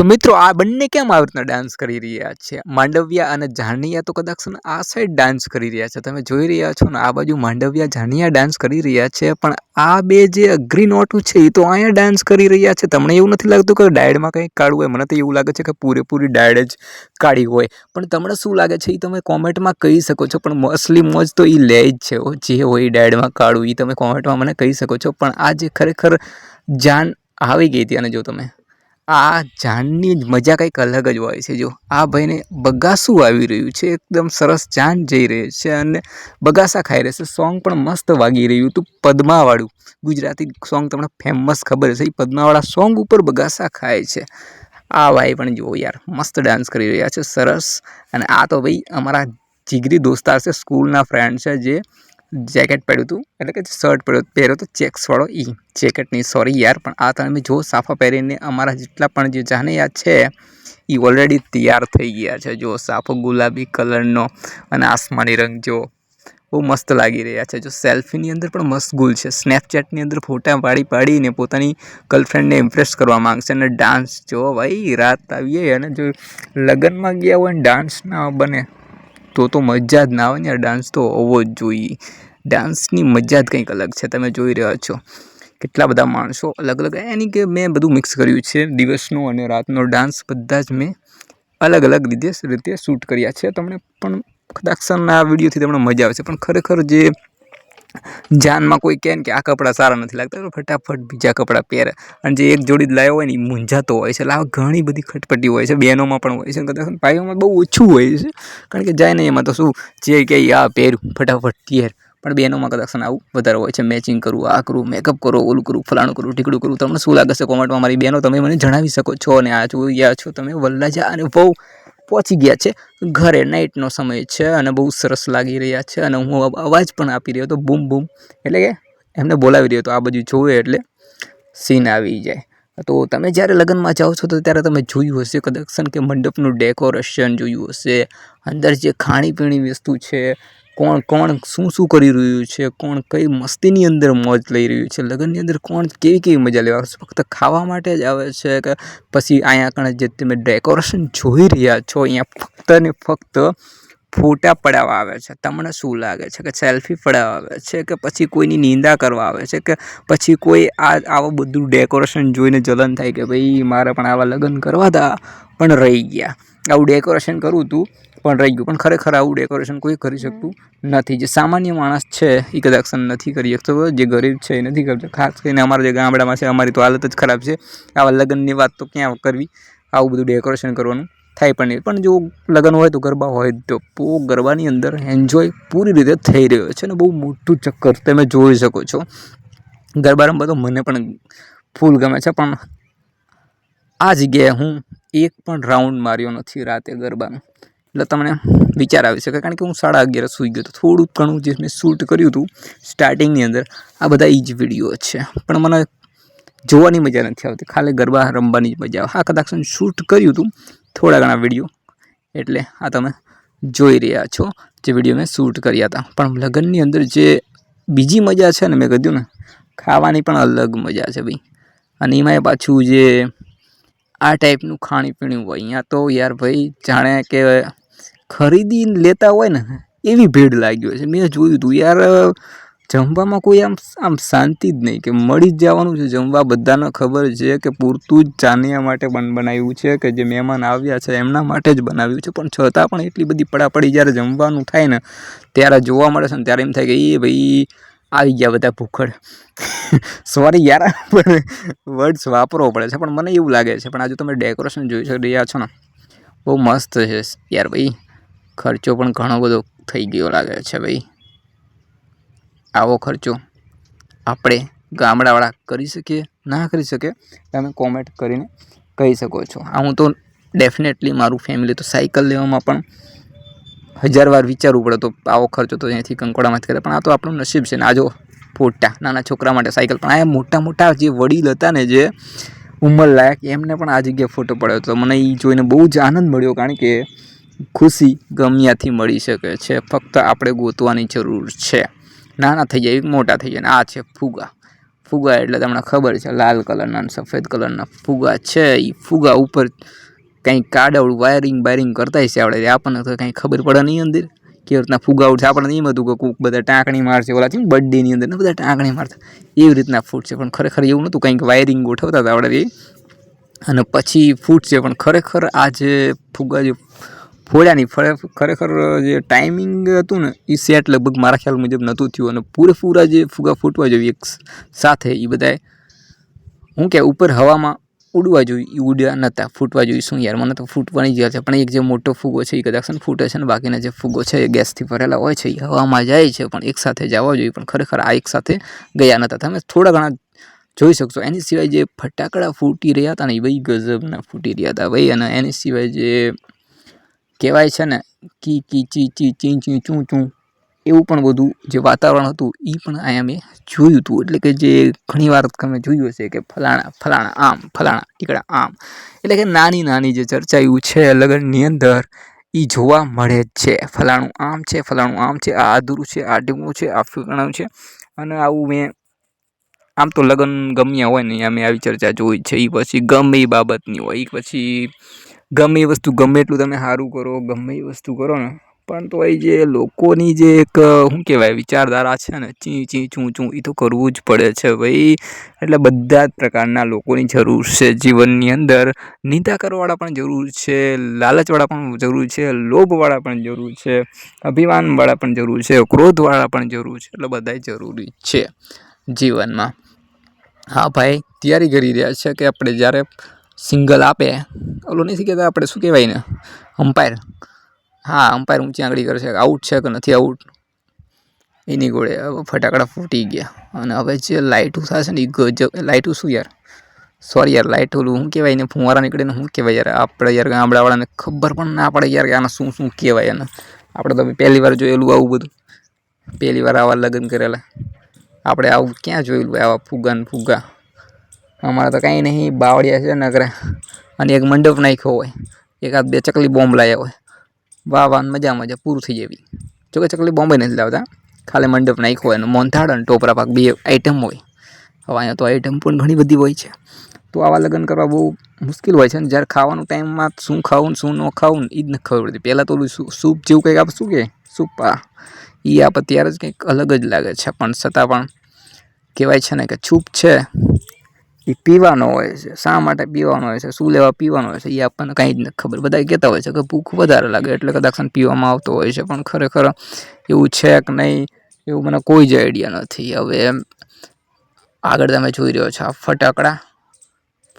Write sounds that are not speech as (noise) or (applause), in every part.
તો મિત્રો, આ બંને કેમ આવી રીતના ડાન્સ કરી રહ્યા છે? માંડવિયા અને જાનિયા તો કદાચ આ સાઈડ ડાન્સ કરી રહ્યા છે. તમે જોઈ રહ્યા છો ને, આ બાજુ માંડવિયા જાનિયા ડાન્સ કરી રહ્યા છે, પણ આ બે જે અઘરી નોટું છે એ તો અહીંયા ડાન્સ કરી રહ્યા છે. તમને એવું નથી લાગતું કે ડાયડમાં કંઈક કાઢવું હોય? મને તો એવું લાગે છે કે પૂરેપૂરી ડાયડ જ કાઢી હોય. પણ તમને શું લાગે છે? એ તમે કોમેન્ટમાં કહી શકો છો, પણ અસલી મોજ તો એ લે જ છે. જે હોય ડાયડમાં કાઢવું એ તમે કોમેન્ટમાં મને કહી શકો છો. પણ આ જે ખરેખર જાન આવી ગઈ હતી અને જો તમે આ જાનની જ મજા કંઈક અલગ જ હોય છે. જો, આ ભાઈને બગાસું આવી રહ્યું છે. એકદમ સરસ જાન જઈ રહી છે અને બગાસા ખાઈ રહેશે સોંગ પણ મસ્ત વાગી રહ્યું હતું પદ્માવાળું. ગુજરાતી સોંગ તમને ફેમસ ખબર હશે. એ પદ્માવાળા સોંગ ઉપર બગાસા ખાય છે. આ ભાઈ પણ જુઓ યાર, મસ્ત ડાન્સ કરી રહ્યા છે. સરસ. અને આ તો ભાઈ અમારા જીગરી દોસ્તાર છે સ્કૂલના ફ્રેન્ડ છે, જે જેકેટ પહેર્યું હતું. એટલે કે શર્ટ પહેર્યો પહેર્યો તો ચેક્સવાળો ઈ. જેકેટ નહીં સોરી યાર, પણ આ તમે જો સાફા પહેરીને અમારા જેટલા પણ જે જાનૈયા છે એ ઓલરેડી તૈયાર થઈ ગયા છે. જો સાફો ગુલાબી કલરનો અને આસમાની રંગ જો બહુ મસ્ત લાગી રહ્યા છે. જો સેલ્ફીની અંદર પણ મસ્ત ગુલ છે. સ્નેપચેટની અંદર ફોટા પાડી પાડીને પોતાની ગર્લફ્રેન્ડને ઇમ્પ્રેસ કરવા માગશે અને ડાન્સ જો ભાઈ, રાત આવીએ અને જો લગ્નમાં ગયા હોય ડાન્સ ના બને. તો તો મજા જ ના આવે ને યાર ડાન્સ તો હોવો જ જોઈએ. ડાન્સની મજા જ કંઈક અલગ છે, તમે જોઈ રહ્યા છો. કેટલા બધા માણસો અલગ અલગ, એની કે મેં બધું મિક્સ કર્યું છે, દિવસનો અને રાતનો ડાન્સ બધા જ મેં અલગ અલગ રીતે રીતે શૂટ કર્યા છે. તમને પણ કદાચ આ વિડીયોથી તમને મજા આવે છે પણ ખરેખર જે જાનમાં કોઈ કહે કે આ કપડાં સારા નથી લાગતા ફટાફટ બીજા કપડાં પહેરે. અને જે એક જોડી લાવ્યો હોય ને એ મૂંઝાતો હોય છે. એટલે આવા ઘણી બધી ખટપટી હોય છે. બહેનોમાં પણ હોય છે. કદાચ ભાઈઓમાં બહુ ઓછું હોય છે. કારણ કે જાય ને એમાં તો શું, જે કે આ પહેર્યું, ફટાફટ પહેર. પણ બહેનોમાં કદાચ આવું વધારે હોય છે. મેચિંગ કરવું આ કરવું મેકઅપ કરો, ઓલું કરવું ફલાણું કરવું ટીકડું કરવું તમને શું લાગે છે? કોમેન્ટમાં મારી બહેનો, તમે મને જણાવી શકો છો. અને આ જોઈ રહ્યા છો, તમે વલ્લાજા અને બહુ પહોંચી ગયા છે. ઘરે નાઇટનો સમય છે અને બહુ સરસ લાગી રહ્યા છે અને હું અવાજ પણ આપી રહ્યો હતો, બૂમ બૂમ. એટલે કે એમને બોલાવી રહ્યો હતો, આ બધું જોવે એટલે સીન આવી જાય. તો તમે જ્યારે લગ્નમાં જાઓ છો તો ત્યારે તમે જોયું હશે કદાચ કે મંડપનું ડેકોરેશન જોયું હશે. અંદર જે ખાણીપીણી વસ્તુ છે કોણ કોણ શું શું કરી રહ્યું છે? કોણ કઈ મસ્તીની અંદર મોજ લઈ રહ્યું છે? લગ્નની અંદર કોણ કેવી કેવી મજા લેવા છે ફક્ત ખાવા માટે જ આવે છે કે પછી અહીંયા કણે જે તમે ડેકોરેશન જોઈ રહ્યા છો, અહીંયા ફક્ત ને ફક્ત ફોટા પડાવવા આવે છે. તમને શું લાગે છે? કે સેલ્ફી પડાવવા આવે છે કે પછી કોઈની નિંદા કરવા આવે છે કે પછી કોઈ આ, આવું બધું ડેકોરેશન જોઈને જલન થાય કે ભાઈ, મારે પણ આવા લગ્ન કરવા હતા પણ રહી ગયા. આવું ડેકોરેશન કરવું હતું પણ રહી ગયું. પણ ખરેખર આવું ડેકોરેશન કોઈ કરી શકતું નથી. જે સામાન્ય માણસ છે એ કદાચ નથી કરી શકતો. જે ગરીબ છે એ નથી કરતો ખાસ કરીને અમારા જે ગામડામાં છે અમારી તો હાલત જ ખરાબ છે. આવા લગ્નની વાત તો ક્યાં કરવી? આવું બધું ડેકોરેશન કરવાનું થાય પણ નહીં. પણ જો લગ્ન હોય તો ગરબા હોય તો પો ગરબાની અંદર એન્જોય પૂરી રીતે થઈ રહ્યો છે અને બહુ મોટું ચક્કર તમે જોઈ શકો છો. ગરબા રમવા તો મને પણ ફૂલ ગમે છે પણ આ જગ્યાએ હું એક પણ રાઉન્ડ માર્યો નથી રાતે ગરબાનો. એટલે તમને વિચાર આવી શકે. કારણ કે હું સાડા અગિયાર સૂઈ ગયો હતો. થોડુંક ઘણું જે મેં શૂટ કર્યું હતું સ્ટાર્ટિંગની અંદર, આ બધા એ જ વીડિયો છે. પણ મને જોવાની મજા નથી આવતી. ખાલી ગરબા રમવાની જ મજા આવે. હા, કદાચ શૂટ કર્યું હતું, થોડા ઘણા વીડિયો એટલે આ તમે જોઈ રહ્યા છો, જે વીડિયો મેં શૂટ કર્યા હતા. પણ લગ્નની અંદર જે બીજી મજા છે ને, મેં કીધું ને, ખાવાની પણ અલગ મજા છે ભાઈ. અને એમાંય પાછું જે આ ટાઈપનું ખાણીપીણું હોય, અહીંયા તો યાર ભાઈ જાણે કે ખરીદી લેતા હોય ને, એવી ભીડ લાગી હોય છે. મેં જોયું હતું યાર જમવામાં કોઈ આમ આમ શાંતિ જ નહીં કે મળી જ જવાનું છે જમવા. બધાને ખબર છે કે પૂરતું જ ચાનિયા માટે બન, બનાવ્યું છે કે જે મહેમાન આવ્યા છે એમના માટે જ બનાવ્યું છે. પણ છતાં પણ એટલી બધી પડાપડી જ્યારે જમવાનું થાય ને, ત્યારે જોવા મળે છે ને, ત્યારે એમ થાય કે, એ ભાઈ, આવી ગયા બધા ભૂખડ. (laughs) સોરી યાર, પણ વર્ડ્સ વાપરવો પડે છે. પણ મને એવું લાગે છે, પણ આજે તમે ડેકોરેશન જોઈ રહ્યા છો ને, બહુ મસ્ત છે યાર ભાઈ. ખર્ચો પણ ઘણો બધો થઈ ગયો લાગે છે ભાઈ. આવો ખર્ચો આપણે ગામડાવાળા કરી શકીએ, ના કરી શકીએ, તમે કોમેન્ટ કરીને કહી શકો છો. આ હું તો ડેફિનેટલી મારું ફેમિલી તો સાયકલ લેવામાં પણ હજાર વાર વિચારવું પડે તો આવો ખર્ચો તો અહીંયાથી કંકોડામાંથી કરે. પણ આ તો આપણું નસીબ છે ને. આ જો ફોટા, નાના છોકરા માટે સાયકલ પણ આ મોટા મોટા જે વડીલ હતા ને જે ઉંમર લાયક એમને પણ આ જગ્યાએ ફોટો પડ્યો તો મને એ જોઈને બહુ જ આનંદ મળ્યો. કારણ કે ખુશી ગમ્યાથી મળી શકે છે. ફક્ત આપણે ગોતવાની જરૂર છે. નાના થઈ જાય, મોટા થઈ જાય. આ છે ફુગા. ફુગા એટલે તમને ખબર છે, લાલ કલરના અને સફેદ કલરના ફુગા છે. એ ફુગા ઉપર કંઈ કાડવડું વાયરિંગ બાયરિંગ કરતા છે આપણે આપણને તો કંઈ ખબર પડે નહીં અંદર. કેવી રીતના ફુગા ઉઠશે આપણને એમ હતું કે કોક બધા ટાંકણી મારશે, ઓલા છે બર્થડેની અંદર બધા ટાંકણી મારતા. એવી રીતના ફૂટ છે. પણ ખરેખર એવું નહોતું. કંઈક વાયરિંગ ગોઠવતા હતા આપણે અને પછી ફૂટ છે. પણ ખરેખર આ જે ફુગા જે ફોડ્યાની. ફરે- ખરેખર જે ટાઈમિંગ હતું ને એ સેટ લગભગ મારા ખ્યાલ મુજબ નહોતું થયું અને પૂરેપૂરા જે ફુગા ફૂટવા જોઈએ એક સાથે એ બધાએ, હું કે ઉપર હવામાં ઉડવા જોઈએ એ ઉડ્યા નહોતા ફૂટવા જોઈએ શું યાર, મને તો ફૂટવાની જ છે, પણ એક જે મોટો ફુગો છે એ કદાચ ફૂટે છે ને બાકીના જે ફુગો છે, એ ગેસથી ભરેલા હોય છે એ હવામાં જાય છે, પણ એક સાથે જવા જોઈએ, પણ ખરેખર આ એક સાથે ગયા નહોતા તમે થોડા ઘણા જોઈ શકશો. એની સિવાય જે ફટાકડા ફૂટી રહ્યા હતા ને એ ભાઈ ગજબના ફૂટી રહ્યા હતા ભાઈ. અને એની સિવાય જે કહેવાય છે ને, કી કી, ચી ચી ચી ચી, ચૂં ચૂં, એવું પણ બધું જે વાતાવરણ હતું એ પણ અહીંયા મેં જોયું હતું એટલે કે જે ઘણી વાર તમે જોયું હશે કે ફલાણા ફલાણા આમ, ફલાણા ટીકડા આમ. એટલે કે નાની નાની જે ચર્ચાયું છે લગ્નની અંદર એ જોવા મળે જ છે. ફલાણું આમ છે, ફલાણું આમ છે, આ અધૂરું છે, આ ઢીમું છે, આ ફલાણું છે. અને આવું મેં, આમ તો લગ્ન ગમ્યા હોય ને અમે આવી ચર્ચા જોઈ છે. એ પછી ગમે એ બાબતની હોય. એ પછી ગમે એ વસ્તુ ગમે એટલું તમે સારું કરો, ગમે એ વસ્તુ કરો ને. પણ તો એ જે લોકોની જે એક, શું કહેવાય, વિચારધારા છે ને, ચી ચી, ચૂં ચૂં એ તો કરવું જ પડે છે ભાઈ. એટલે બધા જ પ્રકારના લોકોની જરૂર છે જીવનની અંદર. નિંદા કરવાવાળા પણ જરૂર છે, લાલચવાળા પણ જરૂર છે, લોભવાળા પણ જરૂર છે, અભિમાનવાળા પણ જરૂર છે, ક્રોધવાળા પણ જરૂર છે. એટલે બધાય જરૂરી છે જીવનમાં. હા ભાઈ, તૈયારી કરી રહ્યા છે કે આપણે જ્યારે સિંગલ આપે. ઓલું નથી કહેતા આપણે શું કહેવાય ને અમ્પાયર હા અમ્પાયર ઊંચી આંગળી કરે છે. આઉટ છે કે નથી આઉટ એની ગોળે હવે ફટાકડા ફૂટી ગયા. અને હવે જે લાઇટું થશે ને, એ ગજબ. લાઇટું શું યાર? સોરી યાર લાઇટ ઓલું શું કહેવાય ને ફુવારા નીકળે ને શું કહેવાય યાર? આપણે યાર ગામડાવાળાને ખબર પણ ના પડે યાર કે આને શું શું કહેવાય એને. આપણે તો પહેલી વાર જોયેલું આવું બધું. પહેલી વાર આવા લગ્ન કરેલા. આપણે આવું ક્યાં જોયેલું હોય? આવા ફુગા ને ફુગા અમારે તો કાંઈ નહીં, બાવળિયા છે નગરે અને એક મંડપ નાખ્યો હોય. એકાદ બે ચકલી બોમ્બ લાવ્યા હોય. વાહ વાહ મજા મજા, પૂરું થઈ જવી જોકે ચકલી બોમ્બે નથી લાવતા. ખાલી મંડપ નાખ્યો હોય અને મોંથાડ અને ટોપરા પાક બે આઈટમ હોય. હવે અહીંયા તો આઈટમ પણ ઘણી બધી હોય છે. તો આવા લગ્ન કરવા બહુ મુશ્કેલ હોય છે અને જ્યારે ખાવાનું ટાઈમમાં શું ખાવું શું ન ખાવું ને એ જ નથી ખબર પડતી. પહેલાં તો સૂપ જેવું કંઈક આપણે શું કહે સૂપ આ એ આપણે ત્યારે જ કંઈક અલગ જ લાગે છે. પણ છતાં પણ કહેવાય છે ને કે છૂપ છે. એ પીવાનો હોય છે. શા માટે પીવાનો હોય છે? શું લેવા પીવાનો હોય છે? એ આપણને કાંઈ જ નથી ખબર. બધા કહેતા હોય છે કે ભૂખ વધારે લાગે એટલે કદાચ પીવામાં આવતો હોય છે. પણ ખરેખર એવું છે કે નહીં, એવું મને કોઈ જ આઈડિયા નથી. હવે આગળ તમે જોઈ રહ્યો છો આ ફટાકડા.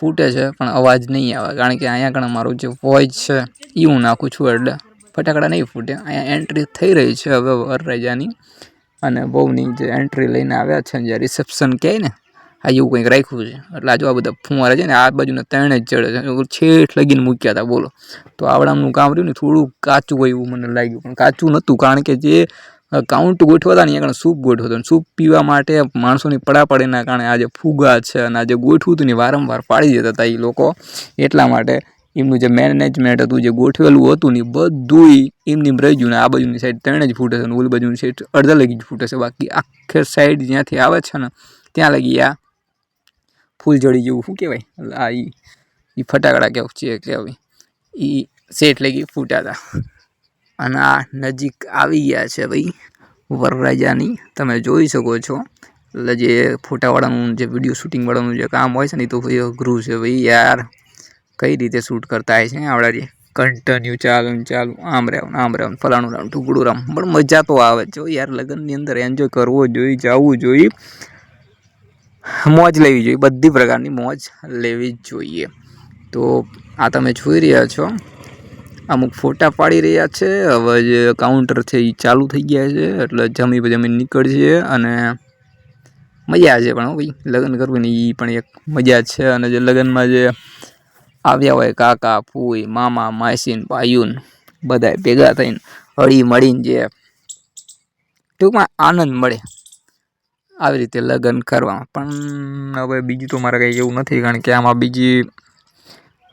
ફૂટે છે, પણ અવાજ નહીં આવે. કારણ કે અહીંયા આગળ મારું જે વોઇસ છે એ હું નાખું છું એટલે ફટાકડા નહીં ફૂટે. અહીંયા એન્ટ્રી થઈ રહી છે હવે વરરાજાની. અને બહુની જે એન્ટ્રી લઈને આવ્યા છે જે રિસેપ્શન કહે ને આ એવું કંઈક રાખ્યું છે. એટલે આ જો આ બધા ફુવારા છે ને, આ બાજુના ત્રણે જ ચડે છે. છેઠ લગીને મૂક્યા હતા, બોલો. તો આવડામનું કામ રહ્યું ને થોડું કાચું હોય એવું મને લાગ્યું. પણ કાચું નહોતું, કારણ કે જે કાઉન્ટ ગોઠવા હતા ને, એ કારણે સૂપ ગોઠવો હતો સૂપ પીવા માટે માણસોની પડાપડીના કારણે આ જે ફુગા છે અને આ જે ગોઠવું હતું ને વારંવાર પાડી દેતા હતા એ લોકો. એટલા માટે એમનું જે મેનેજમેન્ટ હતું, જે ગોઠવેલું હતું ને બધું એમની રહ્યું ને, આ બાજુની સાઈડ ત્રણે જ ફૂટે છે ને, ઓલી બાજુની સાઈડ અડધા લગી જ ફૂટે છે. બાકી આખે સાઈડ જ્યાંથી આવે છે ને, ત્યાં લગી આ ફૂલઝડી જેવું શું કહેવાય? આ એ એ ફટાકડા કેવું છે કહેવાય એ સેટ લઈ ગઈ ફૂટ્યા હતા અને આ નજીક આવી ગયા છે ભાઈ વરરાજાની. તમે જોઈ શકો છો. એટલે જે ફોટાવાળાનું જે વીડિયો શૂટિંગવાળાનું જે કામ હોય છે ને એ તો ભાઈ અઘરું છે ભાઈ યાર. કઈ રીતે શૂટ કરતા હોય છે આવડા જે? કન્ટિન્યુ ચાલુ ચાલુ, આમ રહેવું આમ રહેવું ફલાણું રામ ટુકડું રામ. પણ મજા તો આવે છે યાર, લગ્નની અંદર એન્જોય કરવો જોઈએ, જવું જોઈએ. મોજ લેવી જોઈએ, બધી પ્રકારની મોજ લેવી જોઈએ. તો આ તમે જોઈ રહ્યા છો, અમુક ફોટા પાડી રહ્યા છે, હવે જે કાઉન્ટર છે એ ચાલુ થઈ ગયા છે, એટલે જમી જમીન નીકળશે અને મજા છે પણ ભાઈ, લગ્ન કરવું ને એ પણ એક મજા છે અને જે લગ્નમાં જે આવ્યા હોય કાકા, ફૂઈ, મામા, માસીન, ભાઈઓન બધા ભેગા થઈને હળી મળીને જે ટૂંકમાં આનંદ મળે. આવી રીતે લગ્ન કરવા. પણ હવે બીજું તો મારે કંઈ એવું નથી, કારણ કે આમાં બીજી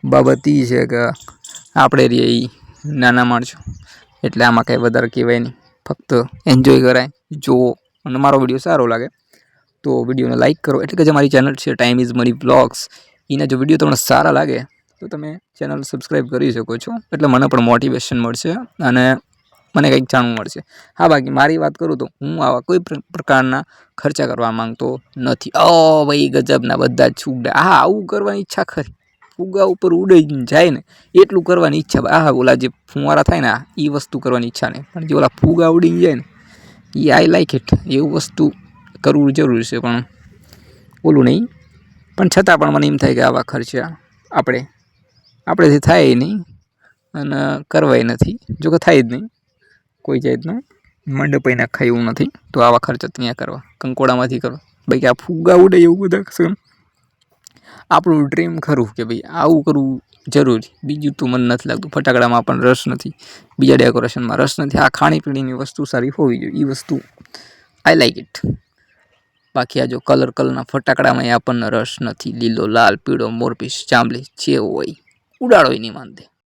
બાબત એ છે કે આપણે રહીએ એ નાના માણસો. એટલે આમાં કંઈ વધારે કહેવાય નહીં. ફક્ત એન્જોય કરાય, જુઓ. અને મારો વીડિયો સારો લાગે, તો વિડીયોને લાઇક કરો. એટલે કે જે મારી ચેનલ છે ટાઈમ ઇઝ મની બ્લોગ્સ એના જો વીડિયો તમને સારા લાગે, તો તમે ચેનલ સબસ્ક્રાઈબ કરી શકો છો. એટલે મને પણ મોટિવેશન મળશે. અને મને કંઈક જાણવું મળશે. હા, બાકી મારી વાત કરું તો હું આવા કોઈ પ્ર- પ્રકારના ખર્ચા કરવા માંગતો નથી. ઓ, ભાઈ, ગજબના બધા જ છૂટે હા, આવું કરવાની ઈચ્છા ખરી. ફુગા ઉપર ઉડી જાય ને, એટલું કરવાની ઈચ્છા હા ઓલા જે ફુવારા થાય ને એ વસ્તુ કરવાની ઈચ્છા નહીં પણ જે ઓલા ફુગા ઉડીને જાય ને એ આઈ લાઈક ઇટ. એવું વસ્તુ કરવું જરૂરી છે, પણ ઓલું નહીં. પણ છતાં પણ મને એમ થાય કે આવા ખર્ચા આપણે આપણેથી થાય નહીં. અને કરવાય નથી. જો કે થાય જ નહીં. કોઈ જાતનું મંડપ નાખાય એવું નથી. તો આવા ખર્ચા ત્યાં કરવા. કંકોડામાંથી કરવા. કે આ ફુગા ઉડે એવું બધા શું આપણું ડ્રીમ ખરું કે ભાઈ આવું કરવું જરૂરી. બીજું તો મને નથી લાગતું. ફટાકડામાં પણ રસ નથી. બીજા ડેકોરેશનમાં રસ નથી. આ ખાણીપીણીની વસ્તુ સારી હોવી જોઈએ. એ વસ્તુ આઈ લાઈક ઇટ બાકી આ જો કલર કલરના ફટાકડામાં આપણને રસ નથી. લીલો, લાલ, પીળો, મોરપીસ જાંબલી જે હોય. ઉડાડો એની માંદે.